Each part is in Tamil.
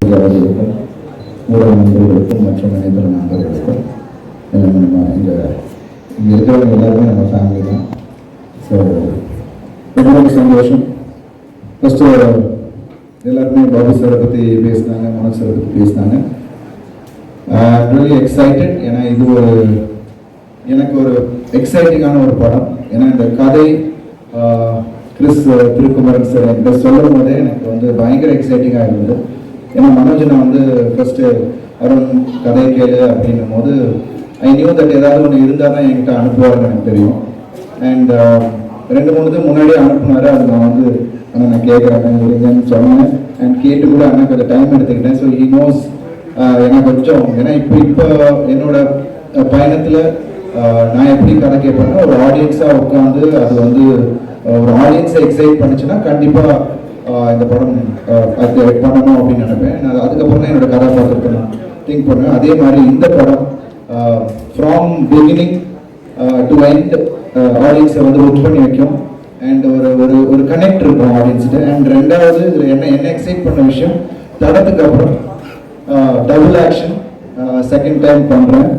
அவர்களுக்கும் ஊடக நண்பர்களுக்கும் மற்றும் இணையதள நண்பர்களுக்கும் எல்லாமே நம்ம இங்கே இங்கே இருக்கிறவங்க எல்லாருமே நம்ம ஃபேமிலி தான் ஸோ ரொம்ப சந்தோஷம் ஃபஸ்ட்டு எல்லாருமே பாபு சாரை பற்றி பேசினாங்க மனோஜ் சாரை பற்றி பேசினாங்க ரியலி எக்ஸைட்டட் ஏன்னா இது ஒரு எனக்கு ஒரு எக்ஸைட்டிங்கான ஒரு படம் ஏன்னா இந்த கதை கிறிஸ் திருக்குமரன் சார் என்கிட்ட சொல்லும் போதே எனக்கு வந்து பயங்கர எக்ஸைட்டிங்காக இருந்தது ஏன்னா மனோஜனை வந்து ஃபர்ஸ்ட் அருண் கதை கேளு அப்படின்னும் போது ஐ நியூ தட் ஏதாவது ஒன்று இருந்தால் தான் என்கிட்ட அனுப்புவாருன்னு எனக்கு தெரியும். அண்ட் um, ரெண்டு மூணு இது முன்னாடியே அனுப்புனாரு. அது நான் வந்து ஆனால் நான் கேட்குறேன் இல்லைங்கன்னு சொன்னேன். அண்ட் கேட்டு கூட ஆனால் கொஞ்சம் டைம் எடுத்துக்கிட்டேன். ஸோ ஹி நோஸ் எனக்கு கொஞ்சம் ஏன்னா இப்போ இப்போ என்னோட பயணத்தில் நான் எப்படி கதை கேட்பேன்னா ஒரு ஆடியன்ஸாக உட்காந்து அது வந்து ஒரு ஆடியன்ஸை எக்ஸைட் பண்ணுச்சுன்னா கண்டிப்பாக இந்த படம் பண்ணணும் அப்படின்னு நினைப்பேன். நான் அதுக்கப்புறம் தான் என்னோட கதாபாத்திரத்தை நான் திங்க் பண்ணுவேன். அதே மாதிரி இந்த படம் ஃப்ரம் பிகினிங் டு எண்ட் ஆடியன்ஸை வந்து ஒர்க் பண்ணி வைக்கும். அண்ட் ஒரு ஒரு ஒரு கனெக்ட் இருக்கும் ஆடியன்ஸ்கிட்ட அண்ட் ரெண்டாவது இதில் என்ன என்ன எக்ஸைட் பண்ண விஷயம் தடத்துக்கு அப்புறம் டபுள் ஆக்ஷன் செகண்ட் டைம் பண்ணுறேன்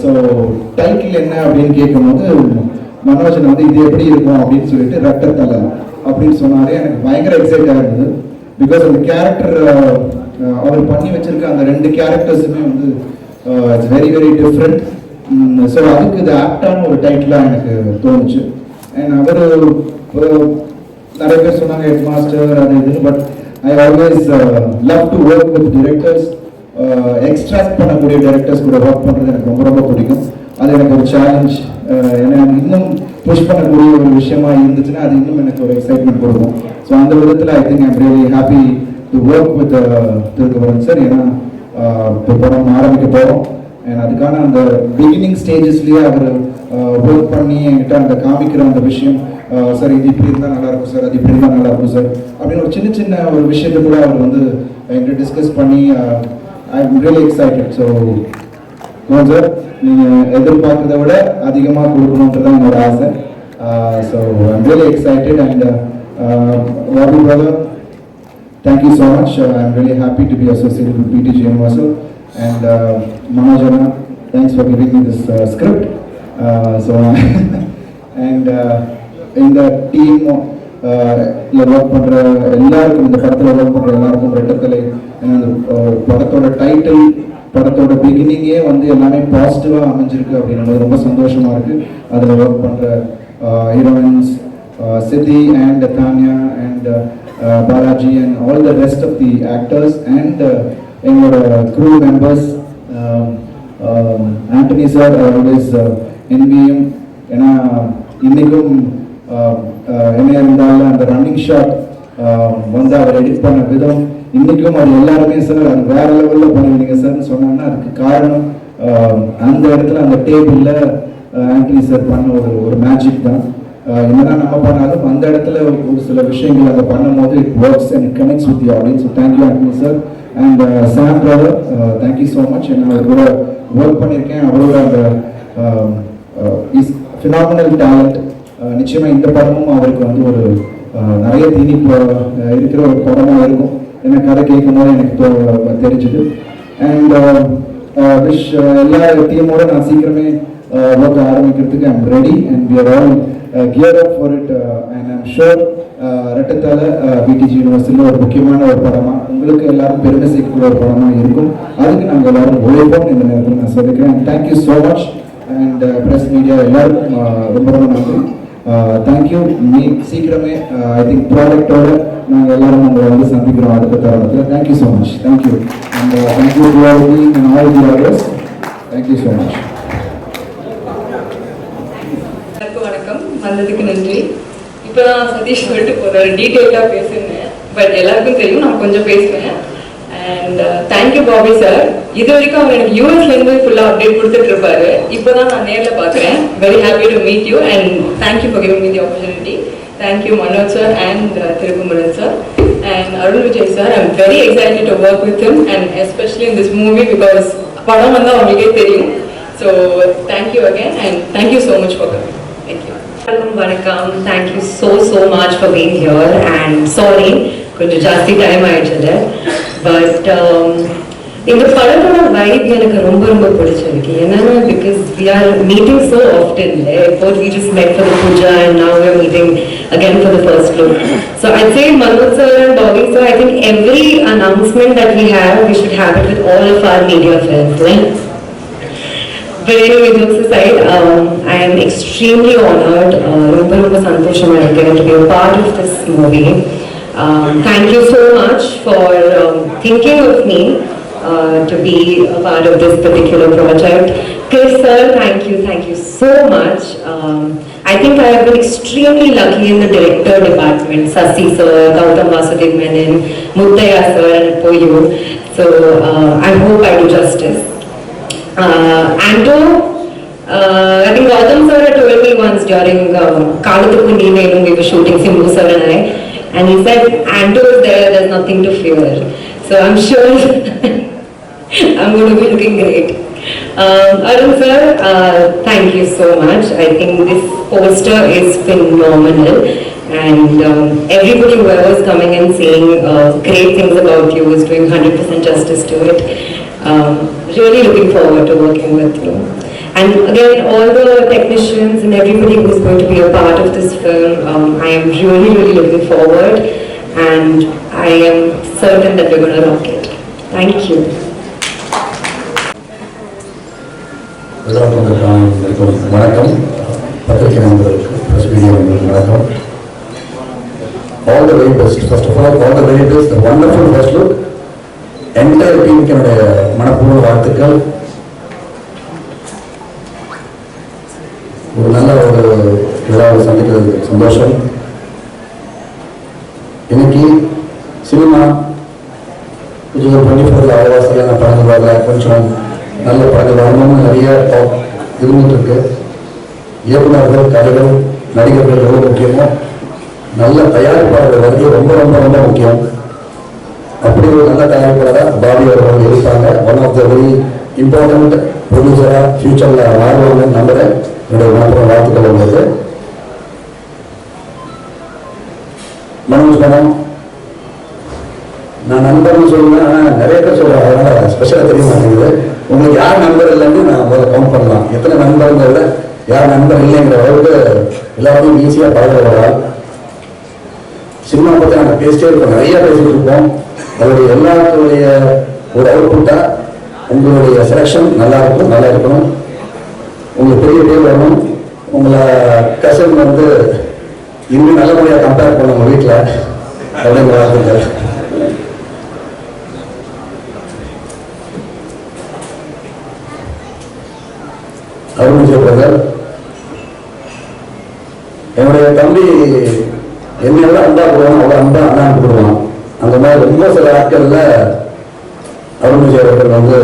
ஸோ டைட்டில் என்ன அப்படின்னு கேட்கும்போது மனோஜன் வந்து இது எப்படி இருக்கும்? அப்படின்னு சொல்லிட்டு ரட்டத்தலை அப்படின்னு சொன்னாரு எனக்கு பயங்கர எக்ஸைட் இருந்தது. பிகாஸ் அந்த கேரக்டர் அவர் பண்ணி வச்சிருக்க அந்த ரெண்டு கேரக்டர்ஸுமே வந்து it's very very different so அதுக்கு இது ஆப்டான ஒரு டைட்டிலாக எனக்கு தோணுச்சு. அண்ட் அவர் நிறைய பேர் சொன்னாங்க ஹெட் மாஸ்டர் அது இதுன்னு but I always love to work with directors extract பண்ணக்கூடிய டேரக்டர்ஸ் கூட ஒர்க் பண்ணுறது எனக்கு ரொம்ப ரொம்ப பிடிக்கும். அது எனக்கு ஒரு சேலஞ்ச் ஏன்னா இன்னும் புஷ் பண்ணக்கூடிய ஒரு விஷயமா இருந்துச்சுன்னா அது இன்னும் எனக்கு ஒரு எக்ஸைட்மெண்ட் கொடுக்கும். ஸோ அந்த விதத்தில் I think I'm really happy to work with Thirukavaran sir ஏன்னா uh, இப்போ படம் ஆரம்பிக்க போகிறோம் அண்ட் அதுக்கான அந்த பிகினிங் ஸ்டேஜஸ்லேயே அவர் ஒர்க் பண்ணி என்கிட்ட அந்த காமிக்கிற அந்த விஷயம் uh, சார் இது இப்படி இருந்தால் நல்லா இருக்கும் சார் அது இப்படி இருந்தால் நல்லா இருக்கும் சார் அப்படின்னு ஒரு சின்ன சின்ன ஒரு விஷயத்தை கூட அவர் வந்து என்கிட்ட டிஸ்கஸ் பண்ணி I am really excited so sir நீங்கள் எதிர்பார்க்கறத விட அதிகமாக கொடுக்கணுன்றது தான் என்னோட ஆசை so I'm really excited and Vapu brother thank you so much I'm really happy to be associate with PD Srinivasu and Manojana thanks for giving this script so and இந்த டீம் ஒர்க் பண்ணுற எல்லாருக்கும் இந்த படத்தில் ஒர்க் பண்ணுற எல்லாருக்கும் ரெட்டக்கலை அந்த படத்தோட டைட்டில் படத்தோட பிகினிங்கே வந்து எல்லாமே பாசிட்டிவாக அமைஞ்சிருக்கு அப்படின்றது ரொம்ப சந்தோஷமா இருக்கு. அதில் ஒர்க் பண்ணுற heroines Siddhi and Tanya and Balaji and all the rest of the actors and எங்களோட crew members Antony sir always NVM ஏன்னா இன்னைக்கும் என்ன இருந்தாலும் அந்த ரன்னிங் ஷாட் வந்து அவர் எடிட் பண்ண விதம் இன்னைக்கும் அது எல்லாருமே சார் அது வேற லெவலில் பண்ணிருந்தீங்க சார்னு சொன்னாங்கன்னா அதுக்கு காரணம் அந்த இடத்துல அந்த டேபிளில் ஆண்டனி சார் பண்ண ஒரு ஒரு மேஜிக் தான். என்னதான் நம்ம பண்ணாலும் அந்த இடத்துல ஒரு சில விஷயங்கள் அதை பண்ணும்போது it works and it connects with you அப்படின்னு thank you Antony sir and Sam brother thank you so much என்ன அவர் கூட ஒர்க் பண்ணியிருக்கேன். அவரோட அந்த இஸ் ஃபினாமினல் டேலண்ட் நிச்சயமா இந்த படமும் அவருக்கு வந்து ஒரு நிறைய தீனி இருக்கிற ஒரு படமாக இருக்கும். என்ன கதை கேட்கும் போது எனக்கு தெரிஞ்சுது. And wish uh, uh, uh, எல்லா டீமோட நான் சீக்கிரமே ஒர்க் ஆரம்பிக்கிறதுக்கு I'm ready and we are all gear up for it and I'm sure ரெட்டத்தால PDG யூனிவர்சிட்டியில் ஒரு முக்கியமான ஒரு படமாக உங்களுக்கு எல்லாரும் பெருமை சேர்க்கக்கூடிய ஒரு படமாக இருக்கும். அதுக்கு நாங்கள் எல்லாரும் உழைப்போம் இந்த நேரத்தில் நான் சொல்லிக்கிறேன். Thank you so much and press media எல்லாருக்கும் ரொம்ப ரொம்ப நன்றி. தேங்க்யூ மீ சீக்கிரமே ஐ திங்க் ப்ராடக்டோட நாங்கள் எல்லாரும் உங்களை வந்து சந்திக்கிறோம் அடுத்த தருணத்தில். Thank you so much thank you and thank you to and all the thank you so much வணக்கம். வந்ததுக்கு நன்றி. இப்போ நான் சதீஷ் சொல்லிட்டு போறாரு. டீட்டெயிலாக பேசுனேன். பட் எல்லாருக்கும் தெரியும். நான் கொஞ்சம் பேசுவேன். அண்ட் தேங்க்யூ பாபி சார் இது வரைக்கும் அவர் எனக்கு யூஎஸ்லேருந்து ஃபுல்லாக அப்டேட் கொடுத்துட்டு இருப்பாரு. இப்போதான் நான் நேரில் பார்க்குறேன். Very happy to meet you and thank you for giving me the opportunity thank you Manoj sir and Thirukumaran sir and Arun Vijay sir I'm very excited to work with him and especially in this movie because படம் வந்து அவங்களுக்கே தெரியும் so thank you again and thank you so much for coming thank you Welcome, Vanakkam. Thank you so, so much for being here. And sorry, கொஞ்சம் ஜாஸ்தி டைம் ஆயிடுச்சு பட் இந்த படத்தோட வைப் எனக்கு ரொம்ப ரொம்ப பிடிச்சிருக்கு என்னன்னா because we are meeting so often இப்போ we just met for the puja and now we are meeting again for the first look so i'd say manoj sir and bobby sir i think every announcement that we have we should have it with all of our media friends right? But anyway, jokes aside, um, I am extremely honored, uh, ரொம்ப ரொம்ப சந்தோஷமா இருக்கேன் to be a part of this movie. Um, thank you so much for um, thinking of me uh, to be a part of this particular project. Chris sir, thank you, thank you so much. Um, I think I have been extremely lucky in the director department, Sasi sir, Gautam Vasudev Menon, Muttaya sir, and for you. So uh, I hope I do justice. Uh, Anto, uh, I think Gautam sir told me once during Kalatuppu Neenelu, we were shooting Simbu sir and I, and he said, Anto is there, there's nothing to fear. So I'm sure I'm going to be looking great. Um, Arun sir, uh, thank you so much. I think this poster is phenomenal. And um, everybody whoever is coming and saying uh, great things about you is doing 100% justice to it. Um, really looking forward to working with you. And again, all the technicians and everybody who's going to be a part of this film, um, I am really, really looking forward. And I am certain that we're going to rock it. Thank you. வணக்கம் பத்திரிகை நண்பர்களுக்கு ப்ரெஸ் மீடியா நண்பர்களுக்கு வணக்கம் all the very best first of all all the very best wonderful first look entire டீமுக்கு என்னுடைய மனப்பூர்வ வாழ்த்துக்கள் ஒரு நல்ல ஒரு விழாவை சந்திக்கிறது சந்தோஷம் இன்னைக்கு சினிமா கொஞ்சம் டுவெண்ட்டி ஃபோரில் அவ்வளோ சரியான படங்கள் வரல கொஞ்சம் நல்ல படங்கள் வரணும்னு நிறைய talk இருந்துட்டு இருக்கு. இயக்குநர்கள் கதைகள் நடிகர்கள் ரொம்ப முக்கியமோ. நல்ல தயாரிப்பாளர்கள் வருகை ரொம்ப ரொம்ப ரொம்ப முக்கியம். அப்படி ஒரு நல்ல தயாரிப்பாளராக பாபி அவர்கள் இருப்பாங்க. One of the very important ப்ரொடியூசராக ஃபியூச்சரில் மாறுவாங்கன்னு நம்புகிறேன் என்னுடைய மனப்பூர்வ வாழ்த்துக்கள் உங்களுக்கு. மனோஜ் படம் நான் நண்பர்னு சொல்லுவேன் ஆனால் நிறைய பேர் சொல்லுவாங்க. அதனால் ஸ்பெஷலாக தெரிய மாட்டேங்குது. உங்களுக்கு யார் நண்பர் இல்லைன்னு நான் முதல்ல கவுண்ட் பண்ணலாம். எத்தனை நண்பருங்கிறத யார் நண்பர் இல்லைங்கிற அளவுக்கு எல்லாத்தையும் ஈஸியாக பழக வரலாம் சினிமா பற்றி நாங்கள் பேசிட்டே இருக்கோம். நிறைய பேசிட்டு இருக்கோம். அதோடைய எல்லாத்துடைய ஒரு அவுட்புட்டாக உங்களுடைய செலெக்ஷன் நல்லா இருக்கும் நல்லா இருக்கணும். உங்களுக்கு பெரிய பேர் வரணும். உங்களை கசன் வந்து இன்னும் நல்லபடியாக கம்பேர் பண்ண உங்கள் வீட்டில் அப்படிங்கிற வார்த்தைகள். அருண் பிரதர் என்னுடைய தம்பி என்னெல்லாம் அன்பா போடுவான் அவ்வளோ அன்பா அண்ணா போடுவான் அந்த மாதிரி ரொம்ப சில ஆட்கள்ல அருண் விஜய் அவர்கள் வந்து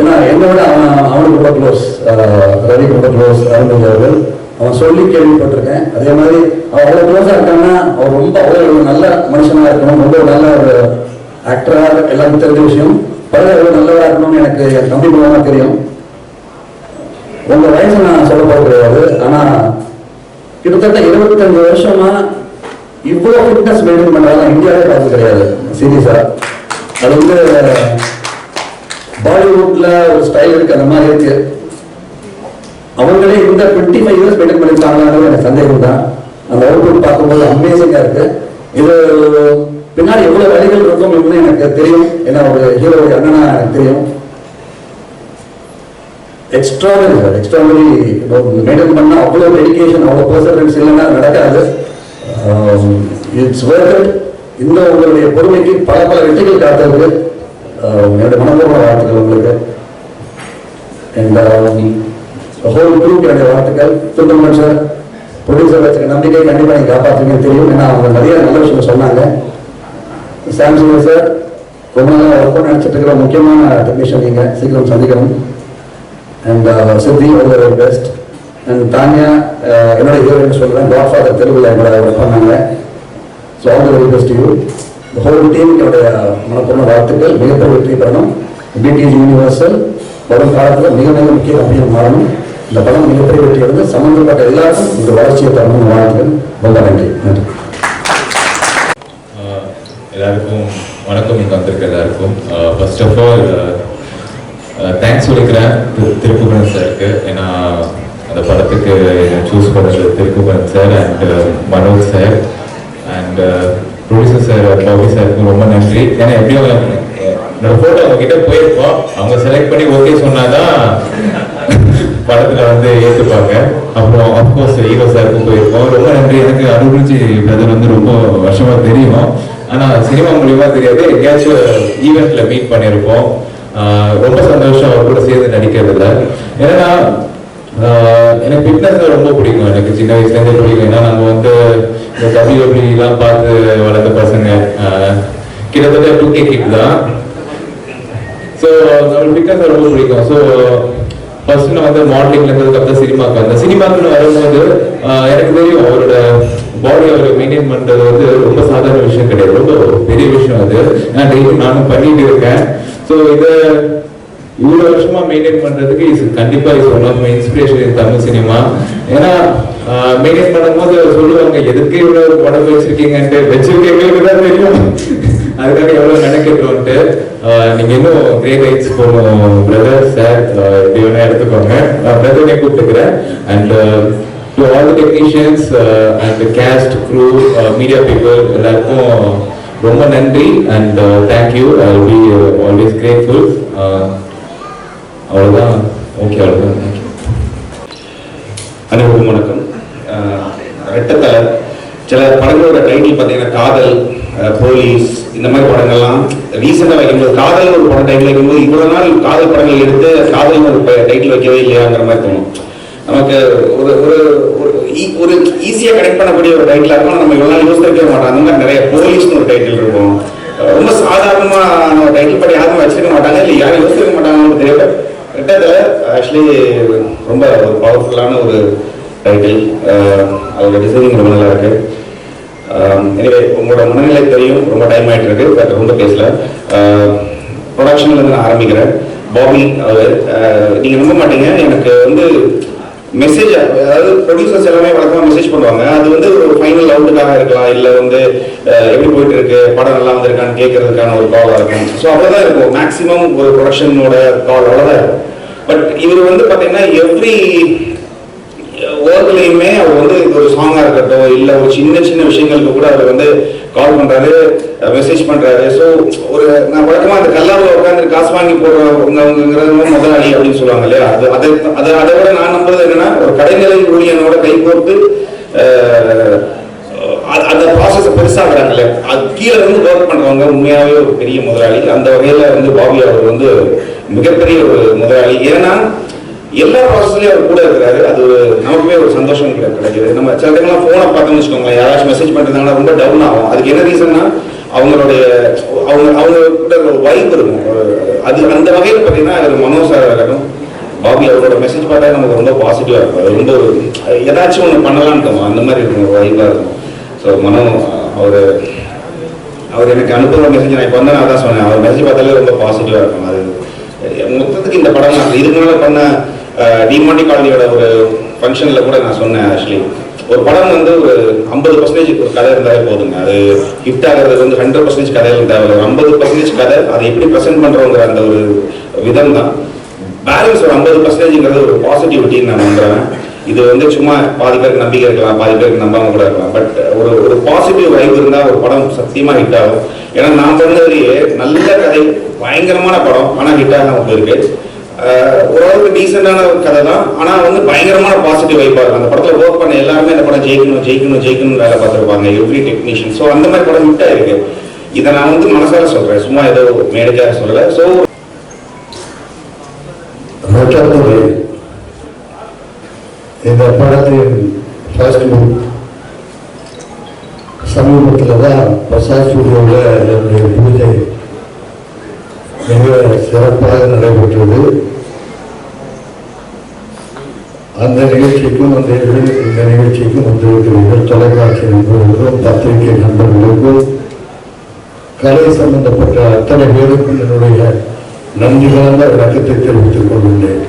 ஏன்னா என்னோட அவன் அவனுக்கு ரொம்ப க்ளோஸ் ரவி ரொம்ப க்ளோஸ் அருண் விஜய் அவர்கள். அவன் சொல்லி கேள்விப்பட்டிருக்கேன். அதே மாதிரி அவன் அவ்வளோ க்ளோஸாக இருக்கான்னா அவன் ரொம்ப அவ்வளோ ஒரு நல்ல மனுஷனாக இருக்கணும் ரொம்ப நல்ல ஒரு ஆக்டராக எல்லாருக்கும் தெரிஞ்ச விஷயம். பல நல்லவராக இருக்கணும்னு எனக்கு என் தம்பி மூலமாக தெரியும். உங்க வயசு நான் சொல்ல போறது கிடையாது ஆனா கிட்டத்தட்ட இருபத்தஞ்சு வருஷமா இவ்வளவு ஃபிட்னஸ் மெயின்டைன் பண்றதா இந்தியாவே பார்த்து கிடையாது சீரியஸா அது வந்து பாலிவுட்ல ஒரு ஸ்டைல் இருக்கு அந்த மாதிரி இருக்கு. அவங்களே இந்த டுவெண்ட்டி ஃபைவ் இயர்ஸ் மெயின்டைன் பண்ணிருக்காங்களான்னு எனக்கு சந்தேகம் தான். அந்த அவுட்புட் பார்க்கும்போது அமேசிங்கா இருக்கு. இது பின்னாடி எவ்வளவு வழிகள் இருக்கும் எனக்கு தெரியும். ஏன்னா ஒரு ஹீரோடைய அண்ணனா எனக்கு தெரியும். எக்ஸ்ட்ராடரி சார் எக்ஸ்ட்ராடரி மெயின்டைன் பண்ணால் அவ்வளோ டெடிக்கேஷன் அவ்வளோ பர்சன்டன்ஸ் இல்லைன்னா நடக்காது. Um, இட்ஸ் ஒர்க் இந்த உங்களுடைய பொறுமைக்கு பல பல வெற்றிகள் காத்தவர்கள் um, என்னுடைய மனப்பூர்வ வாழ்த்துக்கள் உங்களுக்கு. அண்ட் ஹோல் குரூப் என்னுடைய வாழ்த்துக்கள். சுந்தரமன் சார் ப்ரொடியூசர் வச்சுக்க நம்பிக்கை கண்டிப்பாக நீங்கள் காப்பாற்றுவீங்க தெரியும். ஏன்னா அவங்க நிறைய நல்ல விஷயம் சொன்னாங்க. சாம்சங் சார் ரொம்ப நாளாக ஒர்க் பண்ண நினச்சிட்டு இருக்கிற முக்கியமான டெக்னீஷியன் நீங்கள் சீக்கிரம் சந்திக்கணும். அண்ட் சித்தி ஒரு பெஸ்ட் அண்ட் தானியா என்னோட ஹீரோயின் சொல்கிறேன் காட் ஃபாதர் தெலுங்குல என்னோட ஒர்க் பண்ணாங்க. So all very best you whole team என்னுடைய மனப்பூர்ண வாழ்த்துக்கள். மிகப்பெரிய வெற்றி பெறணும். பிடிஎஸ் யூனிவர்சல் வரும் காலத்தில் மிக மிக முக்கிய கம்பெனியாக மாறணும். இந்த படம் மிகப்பெரிய வெற்றி அடைந்து சம்பந்தப்பட்ட எல்லாருக்கும் இந்த வளர்ச்சியை தரணும் வாழ்த்துக்கள். ரொம்ப நன்றி. நன்றி. எல்லாருக்கும் வணக்கம் இங்கே வந்திருக்க எல்லாருக்கும். ஃபர்ஸ்ட் ஆஃப் ஆல் தேங்க்ஸ் சொல்லிக்கிறேன் திரு திருப்புகழன் சாருக்கு ஏன்னா அந்த படத்துக்கு சூஸ் பண்ணது Thirupugazhan sir and uh, Manoj sir and producer sir Bavi சாருக்கு ரொம்ப நன்றி. ஏன்னா எப்படியும் என்னோட ஃபோட்டோ அவங்க கிட்ட போயிருக்கோம். அவங்க செலக்ட் பண்ணி ஓகே சொன்னாதான் படத்துல வந்து ஏற்றுப்பாங்க அப்புறம் அப்கோர்ஸ் ஹீரோ சாருக்கும் போயிருக்கோம். ரொம்ப நன்றி. எனக்கு அனுபவிச்சு பிரதர் வந்து ரொம்ப வருஷமா தெரியும். ஆனா சினிமா மூலியமா தெரியாது. எங்கேயாச்சும் ஈவெண்ட்ல மீட் பண்ணியிருப்போம் ரொம்ப சந்தோஷம் அவர் கூட சேர்ந்து நடிக்கிறதுல. ஏன்னா எனக்கு ஃபிட்னஸ் ரொம்ப பிடிக்கும். எனக்கு சின்ன வயசுலேருந்தே பிடிக்கும். ஏன்னா நம்ம வந்து இந்த டபிள்யூ எல்லாம் பார்த்து வளர்ந்த பசங்க. கிட்டத்தட்ட டூ கே கிட் தான். ஸோ நம்மளுக்கு பிக்னஸ் ரொம்ப பிடிக்கும். ஸோ ஃபர்ஸ்ட் நான் வந்து மாடலிங்ல இருந்ததுக்கு சினிமாக்கு வந்தேன். சினிமாக்குன்னு வரும்போது எனக்கு தெரியும் அவரோட பாடி அவரை மெயின்டைன் பண்றது வந்து ரொம்ப சாதாரண விஷயம் கிடையாது. ரொம்ப பெரிய விஷயம் அது. நான் டெய்லி நானும் பண்ணிட்டு இருக்கேன். ஸோ இதை இவ்வளோ வருஷமா மெயின்டைன் பண்றதுக்கு இது கண்டிப்பா is one of my inspiration Tamil cinema ஏன்னா மெயின்டைன் பண்ணும்போது சொல்லுவாங்க எதுக்கு இவ்வளவு உடம்பு வச்சிருக்கீங்கன்ட்டு? வச்சிருக்கீங்களுக்கு தான் தெரியும். அதுக்காக எவ்வளவு நினைக்கிறோன்ட்டு நீங்க இன்னும் கிரேட் ஹைட்ஸ் போகணும் பிரதர் சார் எப்படி வேணா எடுத்துக்கோங்க. பிரதர்னே கூப்பிட்டுக்கிறேன். And to all technicians and cast crew media people எல்லாருக்கும் ரொம்ப நன்றி and thank you I be always grateful அவ்வளோதான் ஓகே அவ்வளோதான் தேங்க்யூ அனைவருக்கும் வணக்கம். Uh, ரெட்டத்தில் சில படங்களோட டைட்டில் பார்த்தீங்கன்னா காதல் uh, போலீஸ் இந்த மாதிரி படங்கள்லாம் ரீசெண்டாக வைக்கும்போது காதல் ஒரு படம் டைட்டில் வைக்கும்போது இவ்வளோ நாள் காதல் படங்கள் எடுத்து காதல் ஒரு டைட்டில் வைக்கவே இல்லையாங்கிற மாதிரி தோணும். நமக்கு ஒரு ஒரு ஒரு ஈஸியாக கனெக்ட் பண்ணக்கூடிய ஒரு டைட்டிலாக இருக்கும் நம்ம இவ்வளோ நாள் யோசிச்சிருக்கவே மாட்டோம். அந்த மாதிரி நிறைய போலீஸ்னு ஒரு டைட்டில் இருக்கும். ரொம்ப சாதாரணமாக டைட்டில் படி யாரும் வச்சிருக்க மாட்டாங்க. இல்லை யாரும் யோசிச்சிருக்க மாட்டாங்கன்னு தெரியல ரெட்டத்தில் ஆக்சுவலி ரொம்ப ஒரு பவர்ஃபுல்லான ஒரு டைட்டில் அதோட டிசைனிங் ரொம்ப நல்லா இருக்கு. எனவே உங்களோட மனநிலை தெரியும். ரொம்ப டைம் ஆகிட்டு இருக்கு. பட் ரொம்ப பேசல. ப்ரொடக்ஷன்லேருந்து நான் ஆரம்பிக்கிறேன். பாபி அவர் நீங்கள் நம்ப மாட்டீங்க. எனக்கு வந்து மெசேஜ் அதாவது ப்ரொடியூசர்ஸ் எல்லாமே வழக்கமாக மெசேஜ் பண்ணுவாங்க. அது வந்து ஒரு ஃபைனல் அவுட்டுக்காக இருக்கலாம். இல்லை வந்து எப்படி போயிட்டு இருக்கு படம் நல்லா வந்திருக்கான்னு கேட்கறதுக்கான ஒரு காலாக இருக்கும் ஸோ அவ்வளோதான் இருக்கும். மேக்ஸிமம் ஒரு ப்ரொடக்ஷனோட கால் அவ்வளோதான் இருக்கும். பட் இவர் வந்து பார்த்தீங்கன்னா எவ்ரி ஒர்க்லையுமே அவர் வந்து இது ஒரு சாங்காக இருக்கட்டும் இல்லை ஒரு சின்ன சின்ன விஷயங்களுக்கு கூட அவர் வந்து கால் பண்ணுறாரு மெசேஜ் பண்ணுறாரு ஸோ ஒரு நான் வழக்கமாக அந்த கல்லாவில் உட்காந்து காசு வாங்கி போடுறவங்கிறது முதலாளி அப்படின்னு சொல்லுவாங்க இல்லையா? அது அதை அதை அதை விட நான் நம்புறது என்னன்னா ஒரு கடைநிலை ஊழியனோட கை கோர்த்து அந்த ப்ராசஸ் பெருசாகிறாங்கல்ல அது கீழே வந்து ஒர்க் பண்ணுறவங்க உண்மையாகவே ஒரு பெரிய முதலாளி. அந்த வகையில் வந்து பாபி அவர் வந்து மிகப்பெரிய ஒரு முதலாளி. ஏன்னா எல்லா ப்ராசஸ்லயும் அவர் கூட இருக்கிறாரு. அது நமக்குமே ஒரு சந்தோஷம் கிடைக்கிறது நம்ம சில டைம்லாம் ஃபோனை பார்த்தோம்னு வச்சுக்கோங்களேன். யாராச்சும் மெசேஜ் பண்றதுனால ரொம்ப டவுன் ஆகும். அதுக்கு என்ன ரீசன்னா அவங்களுடைய அவங்க அவங்க கூட ஒரு வைப் இருக்கும். அது அந்த வகையில் பார்த்தீங்கன்னா அது மனோஜ் சார் இருக்கட்டும். பாபி அவரோட மெசேஜ் பார்த்தா நமக்கு ரொம்ப பாசிட்டிவாக இருக்கும். அது ரொம்ப ஒரு ஏதாச்சும் ஒன்று பண்ணலான்னு தோணும். அந்த மாதிரி இருக்கும். ஒரு வைப்பாக இருக்கும். ஸோ மனோ அவர் அவர் எனக்கு அனுப்புகிற மெசேஜ் நான் இப்போ வந்து நான் தான் சொன்னேன். அவர் மெசேஜ் பார்த்தாலே ரொம்ப பாசிட்டிவாக இருக்கும். அது மொத்தத்துக்கு இந்த படம் நான் இதுக்கு முன்னாடி பண்ண டிமாண்டி காலனியோட ஒரு ஃபங்க்ஷனில் கூட நான் சொன்னேன் ஆக்சுவலி ஒரு படம் வந்து ஒரு ஐம்பது பர்சன்டேஜ் ஒரு கதை இருந்தாலே போதுங்க. அது ஹிட் ஆகிறது வந்து ஹண்ட்ரட் பர்சன்டேஜ் கதை இருந்தால் ஒரு ஐம்பது பர்சன்டேஜ் கதை அதை எப்படி ப்ரெசென்ட் பண்ணுறோங்கிற அந்த ஒரு விதம் தான். பேலன்ஸ் ஒரு ஐம்பது பர்சன்டேஜ்ங்கிறது ஒரு பாசிட்டிவிட்டின்னு நான் நம்புறேன். இது வந்து சும்மா பாதி பேருக்கு நம்பிக்கை இருக்கலாம் பாதி பேருக்கு நம்பாம கூட இருக்கலாம். பட் ஒரு ஒரு பாசிட்டிவ் வைப் இருந்தால் ஒரு படம் சத்தியமா ஹிட் ஆகும். ஏன்னா நான் சொன்னதுலேயே நல்ல கதை பயங்கரமான படம் ஆனால் ஹிட் ஆகாமல் போயிருக்கு. ஓரளவுக்கு டீசெண்டான ஒரு கதை தான் ஆனால் வந்து பயங்கரமான பாசிட்டிவ் வைப்பாக இருக்கும். அந்த படத்தில் ஒர்க் பண்ண எல்லாருமே அந்த படம் ஜெயிக்கணும் ஜெயிக்கணும் ஜெயிக்கணும் வேலை பார்த்துருப்பாங்க. எவ்ரி டெக்னீஷியன் ஸோ அந்த மாதிரி படம் விட்டா இருக்கு இதை நான் வந்து மனசார சொல்றேன். சும்மா ஏதோ மேனேஜாக சொல்லலை. ஸோ இந்த படத்தின் ஃபர்ஸ்ட் புக் சமீபத்தில் தான் பிரசாத் ஸ்டுடியோவில் என்னுடைய பூஜை மிக சிறப்பாக நடைபெற்றது. அந்த நிகழ்ச்சிக்கும் அந்த இந்த நிகழ்ச்சிக்கும் வந்திருக்கிறீர்கள் தொலைக்காட்சி நண்பர்களுக்கும் பத்திரிகை நண்பர்களுக்கும் கலை சம்பந்தப்பட்ட அத்தனை பேருக்கும் என்னுடைய நன்றி கலந்த தெரிவித்துக் கொண்டுள்ளேன்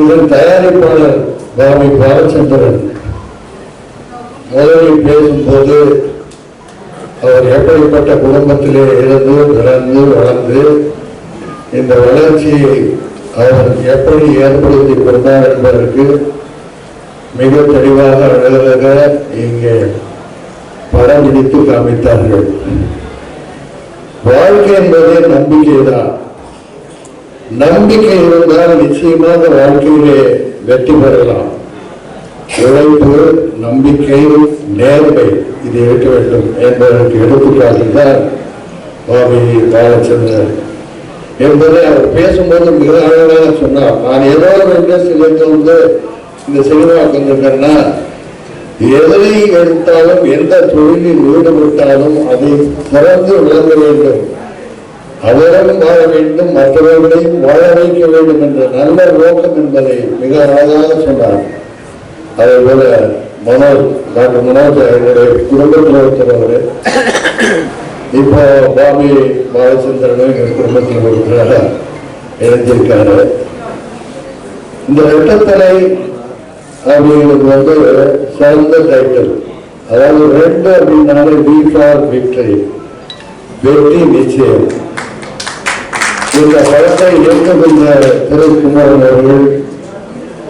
இதன் தயாரிப்பாளர் பாபி பாலச்சந்திரன். முதலில் பேசும்போது அவர் எப்படிப்பட்ட குடும்பத்திலே இருந்து பிறந்து வளர்ந்து இந்த வளர்ச்சியை அவர் எப்படி ஏற்படுத்தி கொண்டார் என்பதற்கு மிக தெளிவாக அழகாக இங்கே படம் பிடித்து காமித்தார்கள். வாழ்க்கை என்பதே நம்பிக்கைதான். நம்பிக்கை இருந்தால் நிச்சயமாக வாழ்க்கையிலே வெற்றி பெறலாம். உழைப்பு நம்பிக்கை நேர்மை இதை இருக்க வேண்டும் என்பதற்கு எடுத்துக்காட்டு தான் சுவாமி பாலச்சந்திரன் என்பதை அவர் பேசும்போது மிக அழகாக சொன்னார். நான் ஏதோ ஒரு இண்டஸ்ட்ரியில வந்து இந்த சினிமா வந்திருக்கேன்னா எதை எடுத்தாலும் எந்த தொழிலில் ஈடுபட்டாலும் அதை சிறந்து விளங்க வேண்டும். அவரும் வாழ வேண்டும் மற்றவர்களையும் வாழ வைக்க வேண்டும் என்ற நல்ல நோக்கம் என்பதை மிக அழகாக சொன்னார். அதே போல மனோஜ் டாக்டர் மனோஜ் என்னுடைய குடும்பத்தில் ஒருத்தர் இப்போ பாபி பாலச்சந்திரனும் எங்கள் குடும்பத்தில் ஒருத்தராக இணைஞ்சிருக்காரு இந்த வெட்டத்தலை அப்படிங்கிறது வந்து சிறந்த டைட்டில் அதாவது ரெண்டு அப்படின்னாலே வி ஃபார் விக்டரி வெற்றி நிச்சயம். இந்த படத்தை இயக்குகின்ற திரு குமாரன் அவர்கள்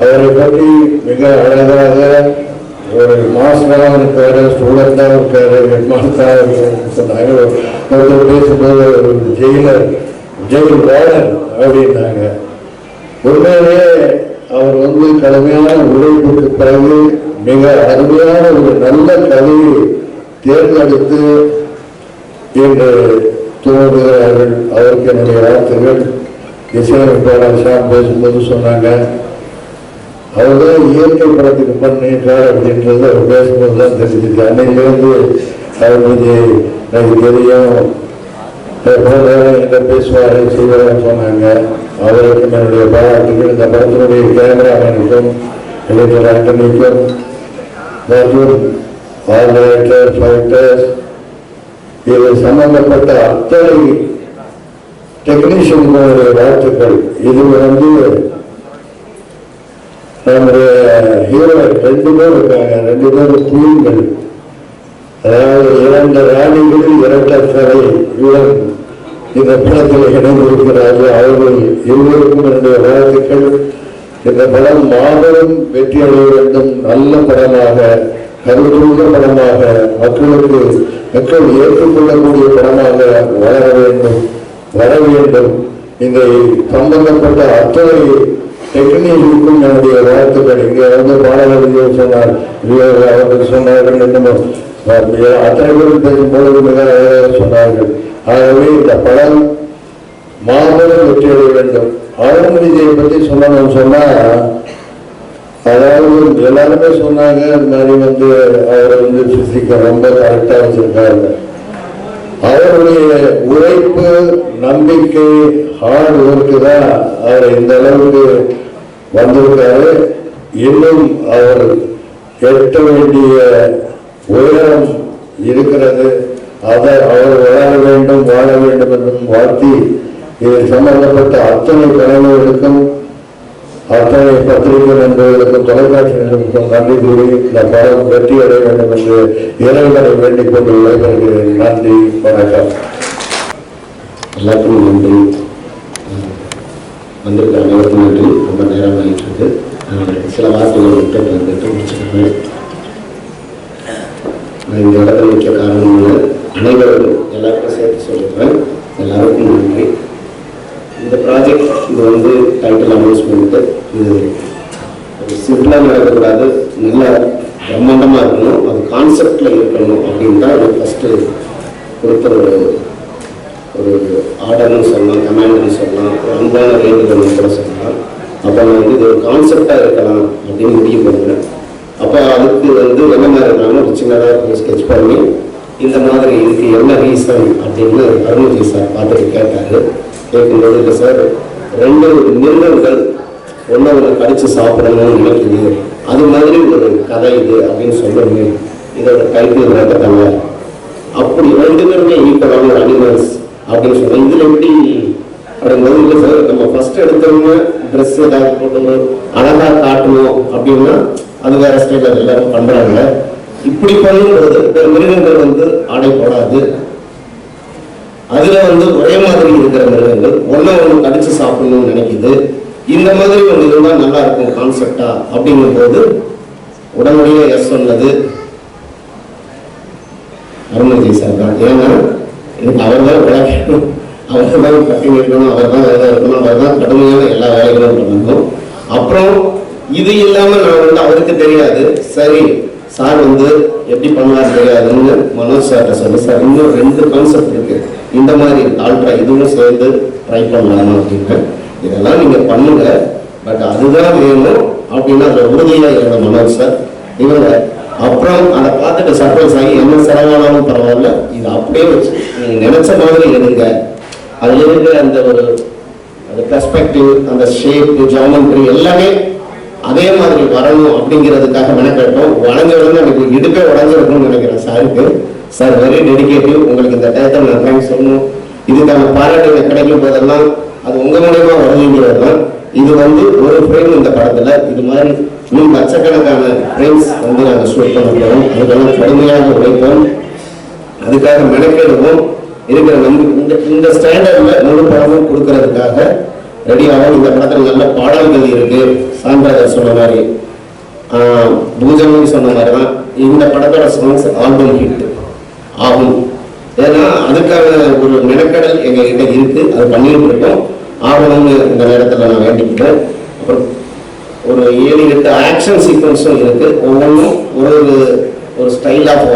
அவரை பற்றி மிக அழகாக ஒரு மாஸ்டராக இருக்காரு ஸ்டூடெண்டாக இருக்காரு ஹெட்மாஸ்டராக இருக்காரு சொன்னாங்க. ஒருத்தர் பேசும்போது ஒரு ஜெயிலர் ஜெயில் வார்டன் அப்படின்னாங்க. உண்மையிலே அவர் வந்து கடுமையான உழைப்புக்கு பிறகு மிக அருமையான ஒரு நல்ல கதையை தேர்ந்தெடுத்து இன்று தோன்றுகிறார்கள் அவருக்கு என்னுடைய வார்த்தைகள் இசையமைப்பாளர் ஷாம் பேசும்போது சொன்னாங்க அவர் தான் இயற்கை படத்துக்கு பண்ணிட்டார் அப்படின்றது அவர் பேசும்போது தான் தெரிஞ்சுச்சு அன்னையிலேருந்து அவர் மீது எனக்கு தெரியும் என்ன பேசுவார் செய்வார் சொன்னாங்க அவருக்கு என்னுடைய பாராட்டுகள் இந்த படத்தினுடைய கேமராமேனுக்கும் இளைஞர் ஆண்டனிக்கும் மற்றும் ஆர்டர் ஃபைட்டர்ஸ் இது சம்பந்தப்பட்ட அத்தனை டெக்னீஷியன்களுடைய வாழ்த்துக்கள் இது வந்து நம்முடைய ஹீரோ ரெண்டு பேர் இருக்காங்க. ரெண்டு பேரும் குயின்கள் அதாவது இரண்டு ராணிகளில் இரட்ட சரை இந்த படத்தில் இணைந்திருக்கிறார்கள். அவர்கள் இருவருக்கும் என்னுடைய வாழ்த்துக்கள். இந்த படம் மாபெரும் வெற்றி அடைய வேண்டும். நல்ல படமாக கருத்துள்ள படமாக மக்களுக்கு மக்கள் ஏற்றுக்கொள்ளக்கூடிய படமாக வளர வேண்டும். வர வேண்டும். இந்த சம்பந்தப்பட்ட அத்தனை டெக்னீஷியனுக்கும் என்னுடைய வாழ்த்துக்கள்? இங்கே வந்து பாடகர்கள் சொன்னார். அவர்கள் சொன்னார்கள் என்னமோ அத்தனை பேரும் பேசும்போது மிக அழகாக சொன்னார்கள். ஆகவே இந்த படம் மாபெரும் வெற்றி அடைய வேண்டும். ஆனந்த் பற்றி சொல்லணும்னு சொன்னால் அதாவது எல்லாருமே சொன்னாங்க இந்த மாதிரி வந்து அவர் வந்து பிசிக்க ரொம்ப கரெக்டாக வச்சிருக்காரு. அவருடைய உழைப்பு நம்பிக்கை ஹார்ட் ஒர்க்கு தான் அவர் இந்த அளவுக்கு வந்திருக்காரு. இன்னும் அவர் எட்ட வேண்டிய உயரம் இருக்கிறது. அதை அவர் வளர வேண்டும் வாழ வேண்டும் என்றும் வாழ்த்தி இதில் சம்பந்தப்பட்ட அத்தனை தலைவர்களுக்கும் அத்தனை பத்திரிகைகள் என்பதற்கும் தொலைக்காட்சி நண்பர்களுக்கும் நன்றி கூறி இந்த படம் வெற்றி அடைய வேண்டும் என்று இறைவனை வேண்டிக் கொண்டு விடைபெறுகிறேன் நன்றி வணக்கம். எல்லாத்துக்கும் நன்றி. வந்திருக்க அனைவருக்கும் நன்றி. ரொம்ப நேரம் ஆகிட்டு இருக்கு சில வார்த்தைகள் விட்டு வந்துட்டு முடிச்சுக்கிறேன் நான் இந்த இடத்துல நிற்க காரணம் இல்லை. அனைவரும் எல்லாருக்கும் சேர்த்து சொல்லிடுறேன் எல்லாருக்கும் நன்றி. இந்த ப்ராஜெக்ட் இது வந்து டைட்டில் அனௌன்ஸ்மெண்ட்டு இது சிம்பிளாக நடக்கக்கூடாது நல்ல பிரம்மாண்டமாக இருக்கணும் அது கான்செப்டில் இருக்கணும் அப்படின்னு தான் எனக்கு ஃபஸ்ட்டு கொடுத்த ஒரு ஒரு ஆர்டர்னு சொல்லலாம் கமாண்ட்னு சொல்லலாம் ஒரு அன்பான வேண்டுதல்னு கூட சொல்லலாம். அப்போ நான் வந்து இது ஒரு கான்செப்டாக இருக்கலாம் அப்படின்னு முடிவு பண்ணுறேன் அப்போ அதுக்கு வந்து என்ன மாதிரி இருக்காங்க ஒரு சின்னதாக ஸ்கெட்ச் பண்ணி இந்த மாதிரி இதுக்கு என்ன ரீசன் அப்படின்னு அருண்ஜி சார் பார்த்துட்டு கேட்டார். கேட்கும்போது இல்லை சார் ரெண்டு மிருகங்கள் ஒன்று அவங்க கடிச்சு சாப்பிடணும்னு நினைக்குது அது மாதிரி ஒரு கதை இது அப்படின்னு சொல்லுங்க இதோட டைட்டில் நடக்கத்தல்ல அப்படி ரெண்டு பேருமே ஈக்குவலான ஒரு அனிமல்ஸ் அப்படின்னு சொல்லி இதில் எப்படி அப்படிங்கிறது இல்லை சார் நம்ம ஃபர்ஸ்ட் எடுத்தவங்க ட்ரெஸ் ஏதாவது போட்டணும் அழகாக காட்டணும் அப்படின்னா அது வேற ஸ்டைல எல்லாரும் பண்ணுறாங்க இப்படி பண்ணும்போது மிருகங்கள் வந்து ஆடை போடாது அதுல வந்து ஒரே மாதிரி இருக்கிற மிருகங்கள் ஒண்ணு ஒண்ணு கடிச்சு சாப்பிடணும்னு நினைக்குது. இந்த மாதிரி ஒண்ணு இருந்தா நல்லா இருக்கும் கான்செப்டா அப்படிங்கும் போது உடனடியே எஸ் சொன்னது அருணகிரி சார் தான். ஏன்னா எனக்கு அவர் தான் விளக்கணும் அவர் தான் கட்டி வைக்கணும் அவர் தான் வேலை இருக்கணும் அவர் தான் கடுமையான எல்லா வேலைகளும் பண்ணணும். அப்புறம் இது இல்லாம நான் வந்து அவருக்கு தெரியாது. சரி சார் வந்து எப்படி பண்ணலாம் தெரியாதுன்னு மனோஜ் சார்கிட்ட சொல்லி. சார் இன்னும் ரெண்டு கான்செப்ட் இருக்கு. இந்த மாதிரி ஆல்ட்ரா இதுவும் சேர்ந்து ட்ரை பண்ணலாமா அப்படின்னு இதெல்லாம் நீங்க பண்ணுங்க. பட் அதுதான் வேணும் அப்படின்னு அதுல உறுதியா இருந்த மனோஜ் சார். இவங்க அப்புறம் அதை பார்த்துட்டு சர்ப்ரைஸ் ஆகி என்ன செலவானாலும் பரவாயில்ல. இது அப்படியே வச்சு நீங்க நினைச்ச மாதிரி எடுங்க அதுல இருக்கிற அந்த ஒரு அந்த பெர்ஸ்பெக்டிவ் அந்த ஷேப் ஜாமெண்ட்ரி எல்லாமே அதே மாதிரி வரணும் அப்படிங்கிறதுக்காக மெனக்கட்டோம். உடஞ்ச உடனே எனக்கு இடுப்பே உடஞ்சிருக்கும்னு நினைக்கிறேன் சாருக்கு சார் வெரி டெடிக்கேட்டிவ் உங்களுக்கு இந்த டயத்தில் நான் தேங்க்ஸ் சொல்லணும். இதுக்கான பாராட்டு கிடைக்கும் போதெல்லாம் அது உங்க மூலியமா வருதுங்கிறது தான். இது வந்து ஒரு ஃப்ரேம் இந்த படத்துல. இது மாதிரி இன்னும் லட்சக்கணக்கான ஃப்ரேம்ஸ் வந்து நாங்கள் ஷூட் பண்ண அதுக்கெல்லாம் கடுமையாக உழைப்போம். அதுக்காக மெனக்கெடுவோம். இருக்கிற நம்பி இந்த இந்த ஸ்டாண்டர்ட்ல முழு படமும் கொடுக்கறதுக்காக ரெடியாகும் இந்த படத்துல நல்ல பாடல்கள் இருக்கு. சான்றாஜர் சொன்ன மாதிரி ஆஹ் பூஜமணி சொன்ன மாதிரி தான் இந்த படத்தோட சாங்ஸ் ஆல்பம் ஹிட் ஆகும். ஏன்னா அதுக்கான ஒரு மெனக்கடல் எங்ககிட்ட இருக்கு. அது பண்ணிட்டு இருக்கோம். ஆகணும்னு இந்த நேரத்தில் நான் வேண்டிக்கிட்டேன். அப்புறம் ஒரு ஏழு எட்டு ஆக்ஷன் சீக்வன்ஸும் இருக்கு. ஒவ்வொன்றும் ஒரு ஒரு ஒரு ஸ்டைல் ஆஃப்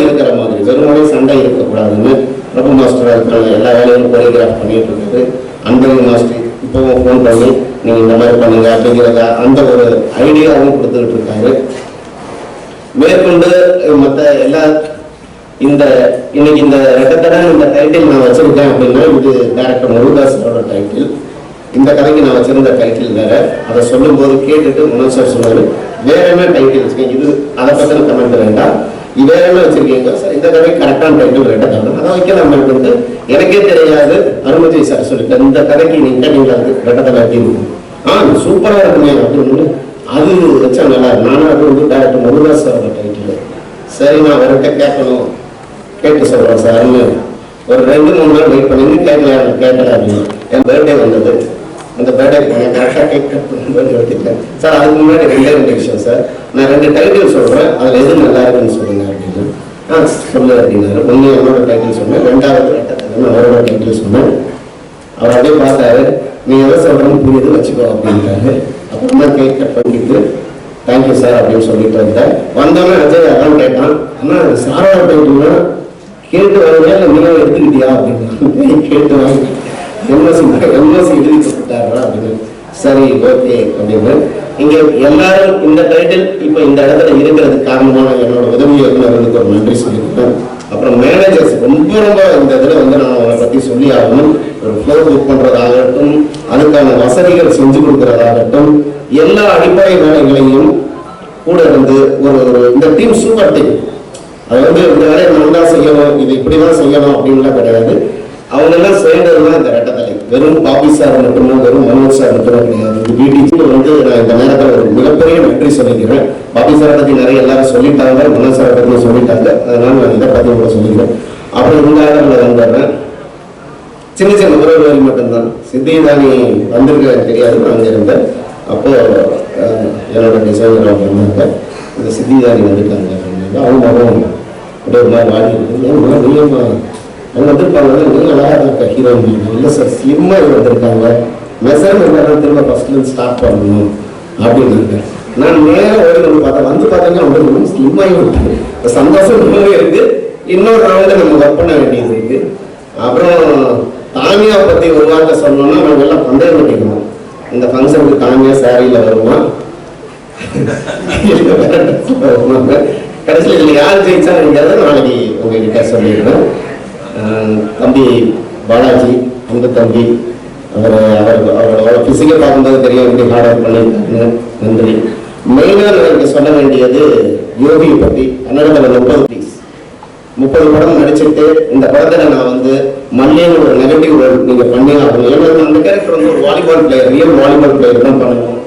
இருக்கிற மாதிரி. வெறுமனே சண்டை இருக்கக்கூடாதுன்னு பிரபு மாஸ்டர் அதுக்கான எல்லா வேலையும் கோரியோகிராஃப் பண்ணிட்டு இருக்காரு அன்பழகி மாஸ்டர் இப்போவும் ஃபோன் பண்ணி நீங்க இந்த மாதிரி பண்ணுங்க அப்படிங்கிறத அந்த ஒரு ஐடியாவும் கொடுத்துக்கிட்டு இருக்காரு மேற்கொண்டு மற்ற எல்லா இந்த இன்னைக்கு இந்த ரெட்டத்தடை இந்த டைட்டில் நான் வச்சிருக்கேன் அப்படின்னா இது டேரக்டர் முருகாசனோட டைட்டில் இந்த கதைக்கு நான் வச்சிருந்த டைட்டில் வேற. அதை சொல்லும்போது கேட்டுட்டு மனோஜ் சார் சொன்னாரு வேற என்ன டைட்டில் வச்சுக்கேன் இது அதை பத்தின கமெண்ட் வேண்டாம். இது வேற என்ன வச்சிருக்கீங்க? சார் இந்த கதைக்கு கரெக்டான டைட்டில் ரெட்டத்தடை அதை வைக்கலாம் வந்து எனக்கே தெரியாது. அனுமதி சார் சொல்லிட்டு இந்த கதைக்கு நீங்க நீங்க ரெட்டத்தடை அப்படின்னு ஆ சூப்பராக இருக்குமே அப்படின்னு அது வச்சா நல்லா நானும் அது வந்து டேரக்டர் முருகாஸ் அவர்கிட்ட டைட்டில் சரி நான் அவர்கிட்ட கேட்கணும். கேட்டு சொல்கிறேன் சார்னு ஒரு ரெண்டு மூணு நாள் வெயிட் பண்ணி கேட்கலாம் கேட்கல அப்படின்னா. அப்படின்னு என் பர்த்டே வந்தது. அந்த பர்த்டே நான் கரெக்டாக கேக் கட் எடுத்துட்டேன் சார் அதுக்கு முன்னாடி ரெண்டே ரெண்டு விஷயம் சார். நான் ரெண்டு டைட்டில் சொல்கிறேன் அதில் எது நல்லா இருக்குன்னு சொல்லுங்க அப்படின்னு. ஆ சொல்லு அப்படின்னாரு. ஒன்று என்னோட டைட்டில் சொன்னேன். ரெண்டாவது அப்படின்னு அவரோட டைட்டில் சொன்னேன் அவர் அப்படியே பார்த்தாரு. நீ எதை சொல்றேன்னு புரியுது வச்சுக்கோ அப்படின்ட்டாரு. அப்புறமா கேக் கட் பண்ணிட்டு தேங்க்யூ சார் அப்படின்னு சொல்லிட்டு வந்தேன் வந்தோடனே அஜய் அதான் கேட்டான் அண்ணா சாரோட டைட்டில்னா கேட்டு வரவே இல்லை நீங்க எடுத்துக்கிட்டியா? அப்படின்னு கேட்டு வாங்க எம்எஸ்சி எம்எஸ்சி எழுதி அப்படின்னு. சரி ஓகே அப்படின்னு. இங்க எல்லாரும் இந்த டைட்டில் இப்போ இந்த இடத்துல இருக்கிறது காரணமான என்னோட உதவி இயக்குநர்களுக்கு ஒரு நன்றி சொல்லிக்கிறேன். அப்புறம் மேனேஜர்ஸ் ரொம்ப ரொம்ப இந்த இதில் வந்து நான் அவரை பற்றி சொல்லி ஆகணும் ஒரு ஃப்ளோ புக் பண்ணுறதாகட்டும் அதுக்கான வசதிகள் செஞ்சு கொடுக்கறதாகட்டும் எல்லா அடிப்படை வேலைகளையும் கூட இருந்து ஒரு ஒரு இந்த டீம் சூப்பர் டீம் அது வந்து இந்த வேலையை நல்லா செய்யணும் இது இப்படி தான் செய்யணும் அப்படின்லாம் கிடையாது. அவங்க எல்லாம் சேர்ந்தது தான் இந்த ரெட்டத்தலை வெறும் பாபி சார் மட்டுமோ வெறும் மனோஜ் சார் மட்டுமோ கிடையாது. பிடிக்கு வந்து நான் இந்த நேரத்தில் ஒரு மிகப்பெரிய நன்றி சொல்லிக்கிறேன். பாபி சார் பற்றி நிறைய எல்லாரும் சொல்லிட்டாங்க மனோஜ் சார் பற்றி சொல்லிட்டாங்க. அதனால நான் இதை பற்றி கூட சொல்லிக்கிறேன். அப்புறம் இருந்தாலும் ஆதரவில் வந்துடுறேன் சின்ன சின்ன உறவுகள் மட்டும்தான். சித்திதானி வந்திருக்க தெரியாது நான் அங்கே இருந்தேன். அப்போ என்னோட டிசைனர் அவங்க இருந்தாங்க இந்த சித்திதானி வந்துட்டாங்க. அவங்க அப்படியே ஒரு மாதிரி வாடி ஏன் நீங்க அவங்க வந்திருப்பாங்க நீங்க அழகா இருக்க ஹீரோயின் இல்லை சார் ஸ்லிம்மாக வந்திருக்காங்க. மெசர்மெண்ட் திரும்ப ஃபர்ஸ்ட்ல ஸ்டார்ட் பண்ணணும் அப்படின்னு நான் நேரம் ஓடி வந்து பார்த்தேன் வந்து பார்த்தீங்கன்னா அவங்க ஸ்லிம்மாகி விட்டாங்க சந்தோஷம் ரொம்பவே இருக்கு. இன்னொரு ரவுண்டு நம்ம ஒர்க் பண்ண வேண்டியது இருக்கு. அப்புறம் தானியா பத்தி ஒரு வார்த்தை சொன்னோம்னா நாங்க எல்லாம் பந்தயம் பண்ணிக்கணும் இந்த ஃபங்க்ஷனுக்கு தாமியா சாரியில வருமா? கடைசியில் இதுல யார் ஜெயிச்சாங்கிறத நாளைக்கு உங்ககிட்ட சொல்லிடுறேன். தம்பி பாலாஜி அந்த தம்பி அவர் அவர் அவரோட பிசிக்கை பார்க்கும்போது தெரியும் எப்படி ஹார்ட் ஒர்க் பண்ணியிருக்காங்க நன்றி. மெயினாக நான் சொல்ல வேண்டியது யோகியை பற்றி கன்னடத்தில் முப்பது ப்ளீஸ் முப்பது படம் நடிச்சுட்டு இந்த படத்தில் நான் வந்து மல்லின்னு ஒரு நெகட்டிவ் ரோல் நீங்கள் பண்ணி ஆகணும். ஏன்னா அந்த கேரக்டர் வந்து ஒரு volleyball player real volleyball player தான் பண்ணணும்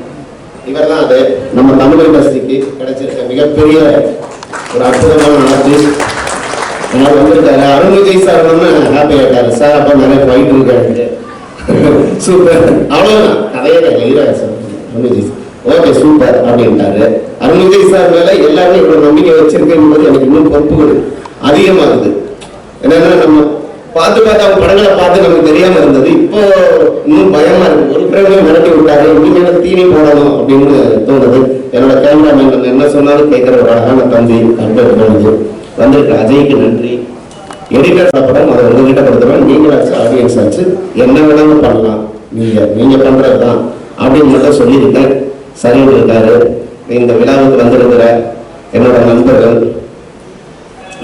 இவர் தான் அது. நம்ம தமிழ் இண்டஸ்ட்ரிக்கு கிடைச்சிருக்க மிகப்பெரிய ஒரு அற்புதமான ஆர்டிஸ்ட். அதனால வந்துட்டாரு அருண்விஜய் சார் வந்து ஹாப்பி ஆயிட்டாரு சார் அப்போ நிறைய ஃபைட் இருக்காரு சூப்பர் அவ்வளவுதான். கதையே இல்லை. சார். அருண்விஜய் ஓகே சூப்பர் அப்படின்ட்டாரு அருண்விஜய் சார் மேல எல்லாருமே இவ்வளவு நம்பிக்கை வச்சிருக்கேன் போது எனக்கு இன்னும் பொறுப்புகள் அதிகமாகுது. என்னன்னா நம்ம பார்த்து பார்த்து அவங்க படங்களை பார்த்து நமக்கு தெரியாம இருந்தது. இப்போ இன்னும் பயமா இருக்கு. ஒரு பிரேமே மிரட்டி விட்டாரு. இனிமேல தீனி போடணும் அப்படின்னு தோணுது. என்னோட கேமராமேன் நம்ம என்ன சொன்னாலும் கேட்கிற ஒரு அழகான தம்பி கண்டர் தோணுது வந்திருக்க அஜய்க்கு நன்றி. எடிட்டர் படம் அதை உங்ககிட்ட கொடுத்துருவேன் நீங்களாச்சு ஆடியன்ஸ் வச்சு என்ன வேணாலும் பண்ணலாம். நீங்கள் நீங்கள் பண்ணுறது தான் அப்படின்னு மட்டும் சொல்லியிருக்கேன் சரின்னு இருக்காரு. இந்த விழாவுக்கு வந்திருக்கிற என்னோட நண்பர்கள்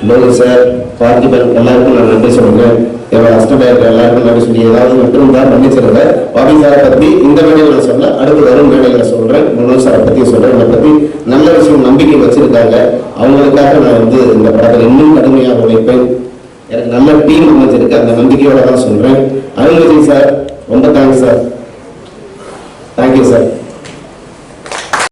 லோகி சார் பார்த்திபன் எல்லாருக்கும் நான் நன்றி சொல்கிறேன் என்னோட அஸ்டமேயர்கள் எல்லாருக்கும் நன்றி சொல்லி ஏதாவது மட்டும் தான் மன்னிச்சிருங்க பாபி சாரை பத்தி இந்த மேடையில் நான் சொல்ல அடுத்து வரும் மேடையில சொல்றேன். முன்னூர் சாரை பத்தி சொல்றேன். என்னை பத்தி நல்ல விஷயம் நம்பிக்கை வச்சிருக்காங்க. அவங்களுக்காக நான் வந்து இந்த படத்தில் இன்னும் கடுமையாக உழைப்பேன். எனக்கு நல்ல டீம் அமைச்சிருக்கு அந்த நம்பிக்கையோட தான் சொல்றேன். அருண் விஜய் சார் ரொம்ப thanks sir. Thank you sir.